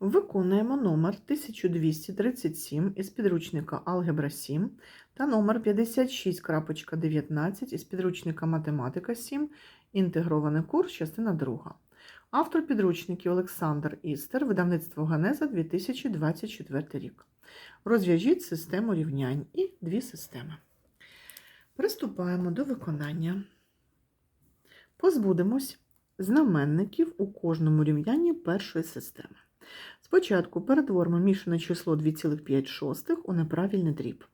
Виконуємо номер 1237 із підручника Алгебра 7 та номер 56.19 із підручника Математика 7, інтегрований курс, частина 2. Автор підручників Олександр Істер, видавництво Ганеза 2024 рік. Розв'яжіть систему рівнянь і дві системи. Приступаємо до виконання. Позбудемось знаменників у кожному рівнянні першої системи. Спочатку перетворимо мішане число 2,5 у неправильний дріб.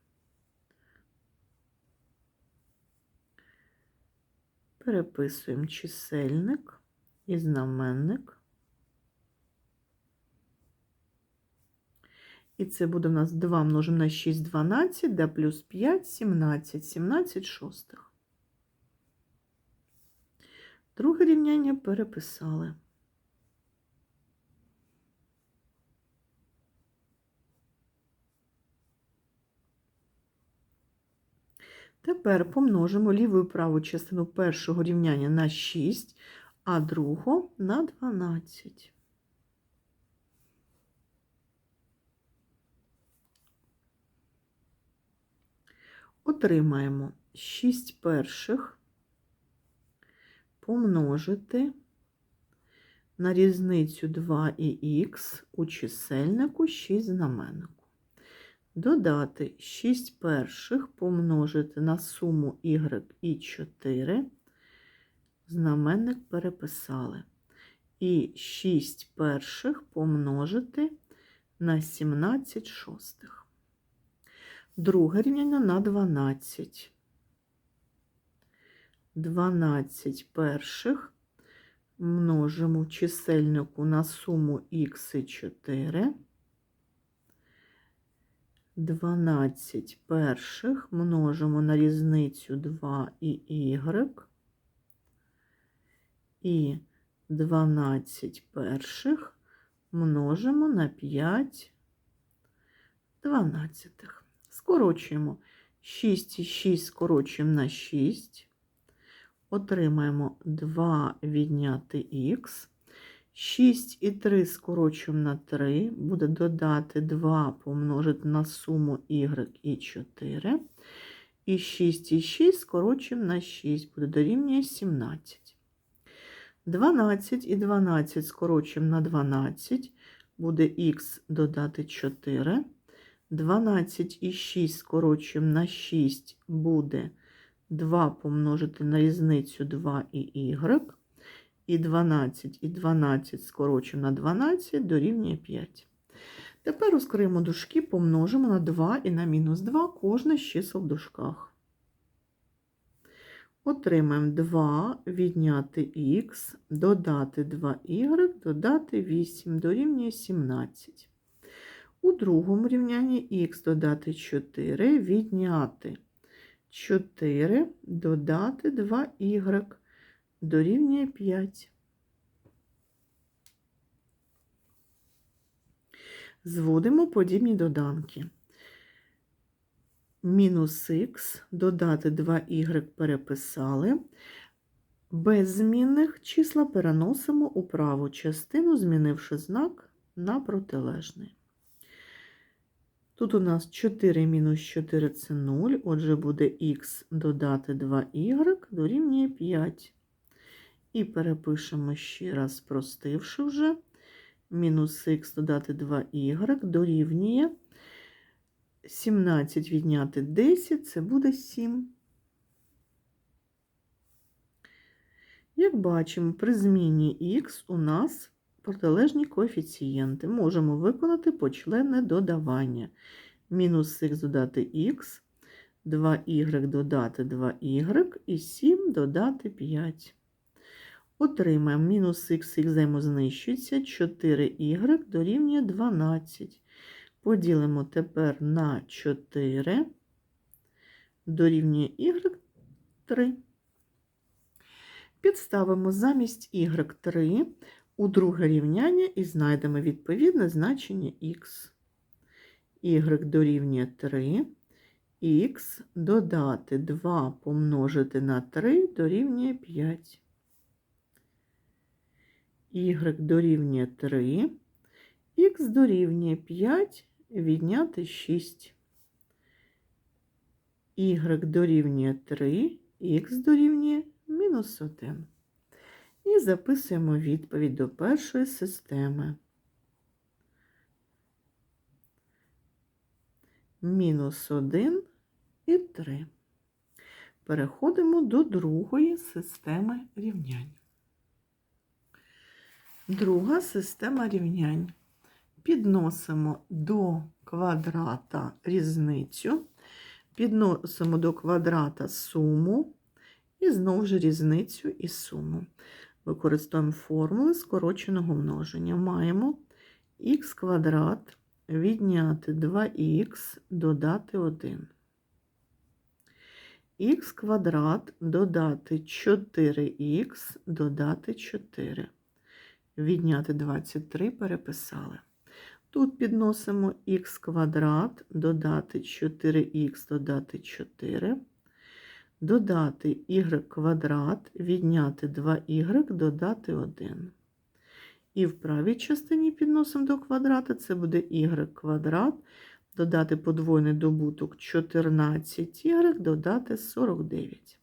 Переписуємо чисельник і знаменник. І це буде у нас 2 множимо на 6, 12, да плюс 5, 17, 17 шостих. Друге рівняння переписали. Тепер помножимо ліву і праву частину першого рівняння на 6, а другого на 12. Отримаємо 6 перших помножити на різницю 2 і х у чисельнику 6 знаменнику. Додати 6 перших помножити на суму y і 4. Знаменник переписали. І 6 перших помножити на 17 шостих. Друге рівняння на 12. 12 перших множимо чисельнику на суму х і 4. 12 перших множимо на різницю 2 і y. І 12 перших множимо на 5 дванадцятих. Скорочуємо 6 і 6 скорочуємо на 6. Отримаємо 2 відняти х. 6 і 3 скорочуємо на 3, буде додати 2 помножити на суму y і 4. І 6 і 6 скорочуємо на 6, буде дорівнює 17. 12 і 12 скорочуємо на 12, буде х додати 4. 12 і 6 скорочуємо на 6, буде 2 помножити на різницю 2 і y. І 12 і 12 скорочуємо на 12 дорівнює 5. Тепер розкриємо дужки, помножимо на 2 і на мінус 2 кожне з чисел в дужках. Отримаємо 2 відняти х, додати 2y, додати 8 дорівнює 17. У другому рівнянні х додати 4, відняти 4, додати 2y дорівнює 5. Зводимо подібні доданки. Мінус х, додати 2y переписали. Без змінних числа переносимо у праву частину, змінивши знак на протилежний. Тут у нас 4 мінус 4 це 0, отже, буде х додати 2y дорівнює 5. І перепишемо ще раз, спростивши вже. Мінус х додати 2y дорівнює 17 відняти 10, це буде 7. Як бачимо, при зміні х у нас протилежні коефіцієнти. Можемо виконати почленне додавання. Мінус х додати х, 2y додати 2y і 7 додати 5. Отримаємо мінус х, взаємознищується, 4y дорівнює 12. Поділимо тепер на 4, дорівнює y 3. Підставимо замість y3 у друге рівняння і знайдемо відповідне значення х. y дорівнює 3, х додати 2 помножити на 3 дорівнює 5 y дорівнює 3, Х дорівнює 5 відняти 6. Y дорівнює 3, х дорівнює мінус 1. І записуємо відповідь до першої системи. Мінус 1 і 3. Переходимо до другої системи рівнянь. Друга система рівнянь. Підносимо до квадрата різницю, підносимо до квадрата суму і знову ж різницю і суму. Використовуємо формули скороченого множення. Маємо х квадрат відняти 2х додати 1. х квадрат додати 4х додати 4. Відняти 23 переписали. Тут підносимо х квадрат, додати 4х, додати 4, додати y квадрат, відняти 2y, додати 1. І в правій частині підносимо до квадрата, це буде y квадрат, додати подвойний добуток 14y, додати 49.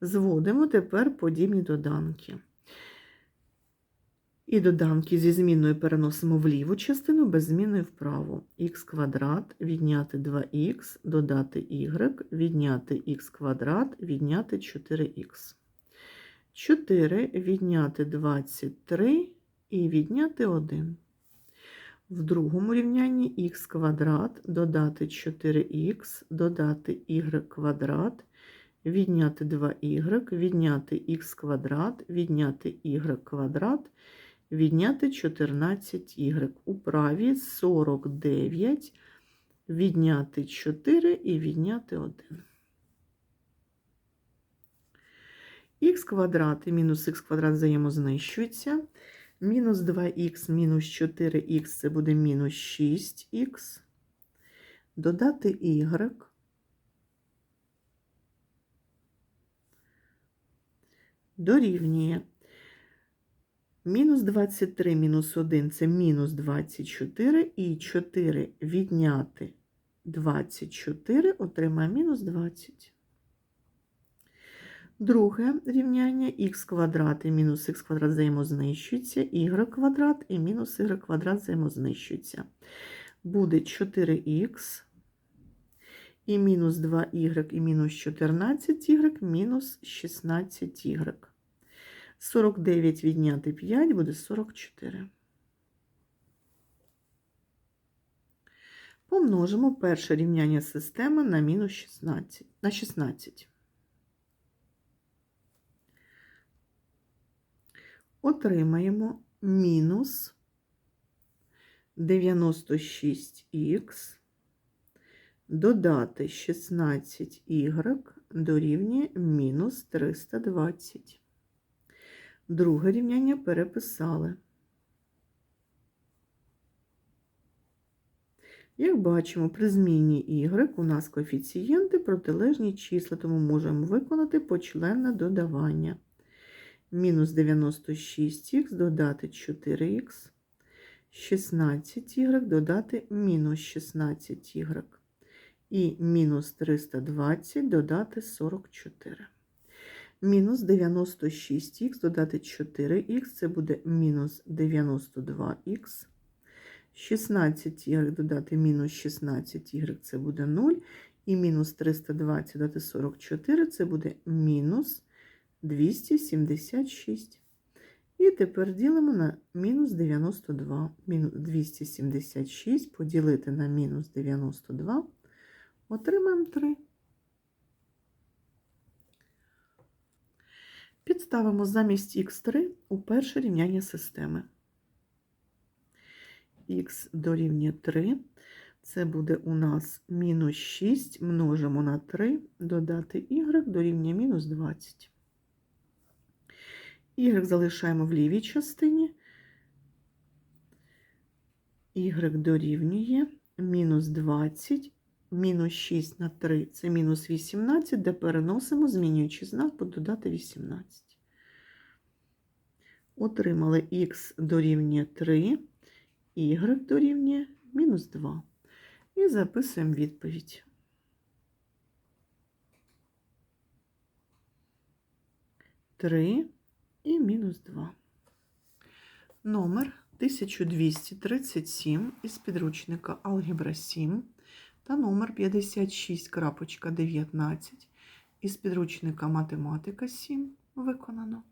Зводимо тепер подібні доданки. І доданки зі змінною переносимо в ліву частину, без зміни вправо. х квадрат відняти 2х, додати y, відняти х квадрат, відняти 4х. 4 відняти 23 і відняти 1. В другому рівнянні х квадрат додати 4х, додати y квадрат, відняти 2y, відняти х квадрат, відняти y квадрат, відняти 14y. У праві 49, відняти 4 і відняти 1. х квадрат і мінус х квадрат взаємознищуються. Мінус 2х мінус 4х це буде мінус 6х. Додати y. Дорівнює. Мінус 23 мінус 1 це мінус 24, і 4 відняти 24 отримає мінус 20. Друге рівняння х квадрат і мінус х квадрат взаємознищуються, y квадрат і мінус y квадрат взаємознищуються. Буде 4х і мінус 2y і мінус 14y мінус 16y. 49 відняти 5 буде 44. Помножимо перше рівняння системи на мінус 16. На 16. Отримаємо мінус 96х, додати 16y дорівнює мінус 320. Друге рівняння переписали. Як бачимо, при зміні y у нас коефіцієнти протилежні числа, тому можемо виконати почленне додавання. Мінус 96х додати 4х, 16y додати мінус 16y. І мінус 320 додати 44. Мінус 96х додати 4х, це буде мінус 92х. 16y додати мінус 16y, це буде 0. І мінус 320 додати 44, це буде мінус 276. І тепер ділимо на мінус 92. Мінус 276 поділити на мінус 92, отримаємо 3. Підставимо замість х3 у перше рівняння системи. х дорівнює 3. Це буде у нас мінус 6 множимо на 3, додати y дорівнює мінус 20. Y залишаємо в лівій частині. Y дорівнює мінус 20, мінус 6 на 3 це мінус 18, де переносимо, змінюючи знак, додати 18. Отримали х дорівнює 3, y дорівнює мінус 2. І записуємо відповідь. Три і мінус 2. Номер 1237 із підручника Алгебра 7 та номер 56.19 із підручника Математика 7 виконано.